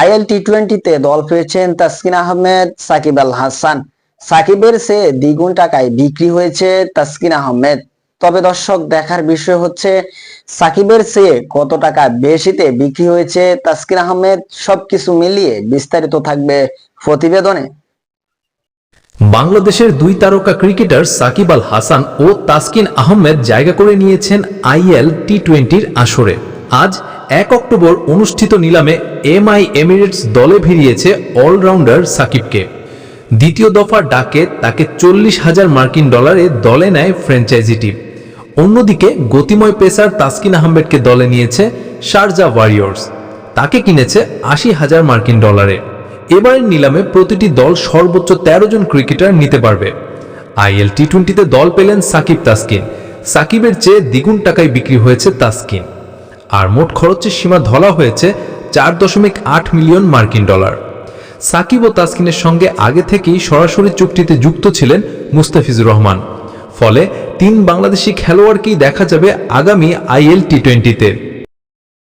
IL টি টোয়েন্টিতে দল পেয়েছেন তাসকিন আহমেদ, সাকিব আল হাসান। সাকিবের সে দ্বিগুণ টাকায় বিক্রি হয়েছে তাসকিন আহমেদ। তবে দর্শক, দেখার বিষয় হচ্ছে, সাকিবের চেয়ে কত টাকা বেশিতে বিক্রি হয়েছে তাসকিন আহমেদ, সবকিছু মিলিয়ে বিস্তারিত থাকবে প্রতিবেদনে। বাংলাদেশের দুই তারকা ক্রিকেটার সাকিব আল হাসান ও তাসকিন আহমেদ জায়গা করে নিয়েছেন আইএল টি টোয়েন্টির আসরে। আজ এক অক্টোবর অনুষ্ঠিত নিলামে এমআই এমিরেটস দলে ভিড়িয়েছে অলরাউন্ডার সাকিবকে। দ্বিতীয় দফার ডাকে তাকে চল্লিশ হাজার মার্কিন ডলারে দলে নেয় ফ্র্যাঞ্চাইজিটি অন্যদিকে গতিময় পেসার তাসকিন আহমেদকে দলে নিয়েছে শারজা ওয়ারিয়র্স। তাকে কিনেছে আশি হাজার মার্কিন ডলারে। এবারের নিলামে প্রতিটি দল সর্বোচ্চ ১৩ জন ক্রিকেটার নিতে পারবে। আইএল টি টোয়েন্টিতে দল পেলেন সাকিব তাসকিন। সাকিবের চেয়ে দ্বিগুণ টাকায় বিক্রি হয়েছে তাসকিন। আর মোট খরচের সীমা ধলা হয়েছে চার দশমিক আট মিলিয়ন মার্কিন ডলার। সাকিব ও তাসকিনের সঙ্গে আগে থেকেই সরাসরি চুক্তিতে যুক্ত ছিলেন মুস্তাফিজুর রহমান। ফলে তিন বাংলাদেশি খেলোয়াড়কেই দেখা যাবে আগামী আইএল টি টোয়েন্টিতে।